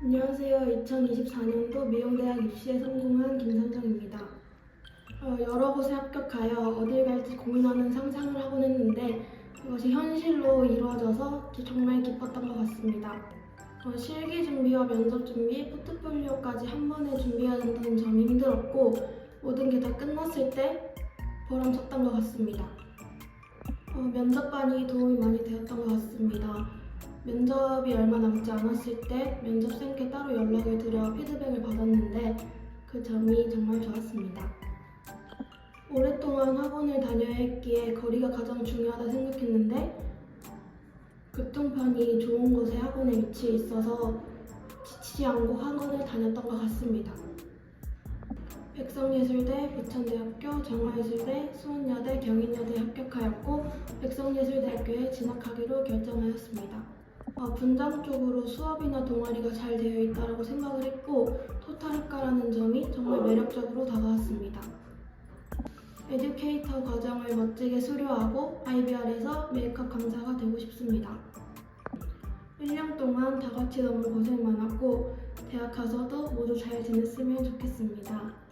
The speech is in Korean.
안녕하세요. 2024년도 미용대학 입시에 성공한 김선정입니다. 어, 여러 곳에 합격하여 어딜 갈지 고민하는 상상을 하곤 했는데 그것이 현실로 이루어져서 정말 기뻤던 것 같습니다. 어, 실기 준비와 면접 준비, 포트폴리오까지 한 번에 준비해야 된다는 점이 힘들었고 모든 게 다 끝났을 때 보람찼던 것 같습니다. 어, 면접반이 도움이 많이 되었던 것 같습니다. 면접이 얼마 남지 않았을 때 면접생께 따로 연락을 드려 피드백을 받았는데 그 점이 정말 좋았습니다. 오랫동안 학원을 다녀야 했기에 거리가 가장 중요하다 생각했는데 교통편이 좋은 곳에 학원에 위치해 있어서 지치지 않고 학원을 다녔던 것 같습니다. 백성예술대, 부천대학교, 정화예술대, 수원여대, 경인여대에 합격하였고 백성예술대학교에 진학하기로 결정하였습니다. 어, 분당 쪽으로 수업이나 동아리가 잘 되어 있다고 생각을 했고 토탈학과라는 점이 정말 매력적으로 다가왔습니다. 에듀케이터 과정을 멋지게 수료하고 IBR에서 메이크업 강사가 되고 싶습니다. 1년 동안 다 같이 너무 고생 많았고 대학 가서도 모두 잘 지냈으면 좋겠습니다.